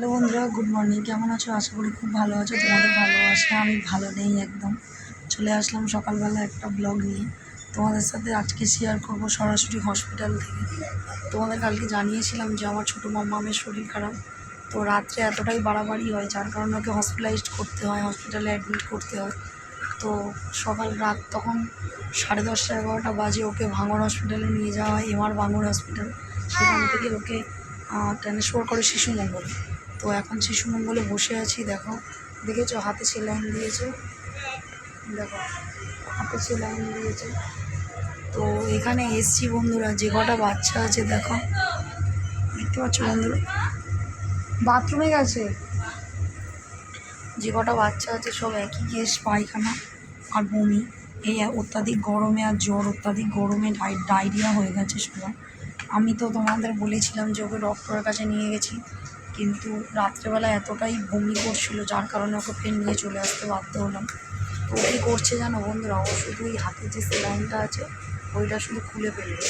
Hello বন্ধুরা, good morning. কেমন আছো? আশা করি খুব ভালো আছো। তোমাদের ভালোবাসা, আমি ভালো নেই একদম। চলে আসলাম সকালবেলা একটা ব্লগ নিয়ে। তোমাদের সাথে আজকে শেয়ার করব সরাসরি হসপিটাল থেকে। তোমাদের কালকে জানিয়েছিলাম যে আমার ছোটো মাম্মামের শরীর খারাপ। তো রাত্রে এতটাই বাড়াবাড়ি হয়, যার কারণে ওকে হসপিটালাইজড করতে হয় হসপিটালে অ্যাডমিট করতে হয়। তো সকাল রাত তখন সাড়ে দশটা, এগারোটা বাজে ওকে ভাঙড় হসপিটালে নিয়ে যাওয়া হয় এমআর ভাঙড় হসপিটাল সেখান থেকে ওকে ট্রান্সফার করে শিশু মঙ্গল তো এখন শিশু মঙ্গলে বসে আছি, দেখো। দেখেছ? হাতে সেলাইন দিয়েছে। দেখো, হাতে সেলাইন দিয়েছে। তো এখানে এসছি বন্ধুরা, যে কটা বাচ্চা আছে দেখো। দেখতে পাচ্ছ বন্ধুরা? বাথরুমে গেছে? যে কটা বাচ্চা আছে সব একই কেস পায়খানা আর বমি। এই অত্যাধিক গরমে আর জ্বর, অত্যাধিক গরমে ডায়রিয়া হয়ে গেছে সবার আমি তো তোমাদের বলেছিলাম যে ওকে ডক্টরের কাছে নিয়ে গেছি। কিন্তু রাত্রেবেলা এতটাই বমি করছিল, যার কারণে ওকে ফের নিয়ে চলে আসতে বাধ্য হলাম। তো কী করছে জানো বন্ধুরা, ও শুধু ওই হাতে যে সেলাইনটা আছে, ওইটা শুধু খুলে ফেলবে।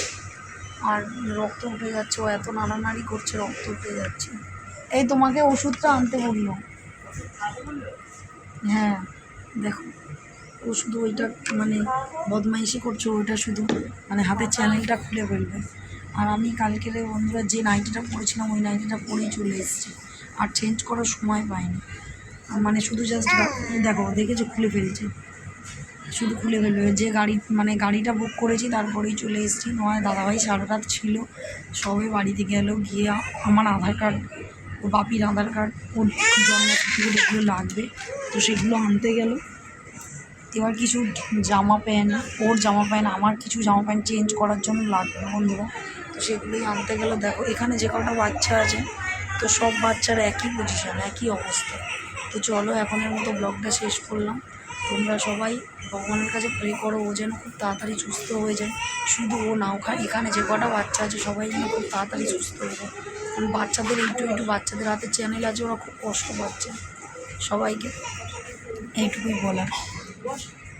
আর রক্ত উঠে যাচ্ছে, ও এত নাড়ানাড়ি করছে, রক্ত উঠে যাচ্ছে। এই তোমাকে ওষুধটা আনতে বলল। হ্যাঁ দেখো। ও শুধু ওইটা মানে বদমাইশি করছে, ওইটা শুধু মানে হাতের চ্যানেলটা খুলে ফেলবে। আর আমি কালকের বন্ধুরা যে নাইটিটা পরেছিলাম ওই নাইটিটা পরেই চলে এসেছি। আর চেঞ্জ করার সময় পাইনি। মানে শুধু জাস্ট দেখো, দেখেছ, খুলে ফেলছে। শুধু খুলে ফেলবে। যে গাড়ি মানে গাড়িটা বুক করেছি, তারপরেই চলে এসেছি। নয়, দাদাভাই সারা রাত ছিল। সবে বাড়িতে গেল, গিয়ে আমার আধার কার্ড ও বাপির আধার কার্ড ওর জন্ম সার্টিফিকেট এগুলো লাগবে। তো সেগুলো আনতে গেল। এবার কিছু জামা প্যান্ট, ওর জামা প্যান্ট, আমার কিছু জামা প্যান্ট চেঞ্জ করার জন্য লাগবে বন্ধুরা। তো সেগুলোই আনতে গেলে দেখো, এখানে যে কটা বাচ্চা আছে, তো সব বাচ্চার একই পজিশন একই অবস্থা। তো চলো এখনের মতো ব্লগটা শেষ করলাম। তোমরা সবাই ভগবানের কাছে প্রে করো, ও যেন খুব তাড়াতাড়ি সুস্থ হয়ে যায়। শুধু ও না, ওখানে, এখানে যে কটা বাচ্চা আছে, সবাই যেন খুব তাড়াতাড়ি সুস্থ হয়ে যায়। কারণ বাচ্চাদের একটু একটু বাচ্চাদের হাতে চ্যানেল আছে, ওরা খুব কষ্ট পাচ্ছে। সবাইকে এইটুকুই বলার। What?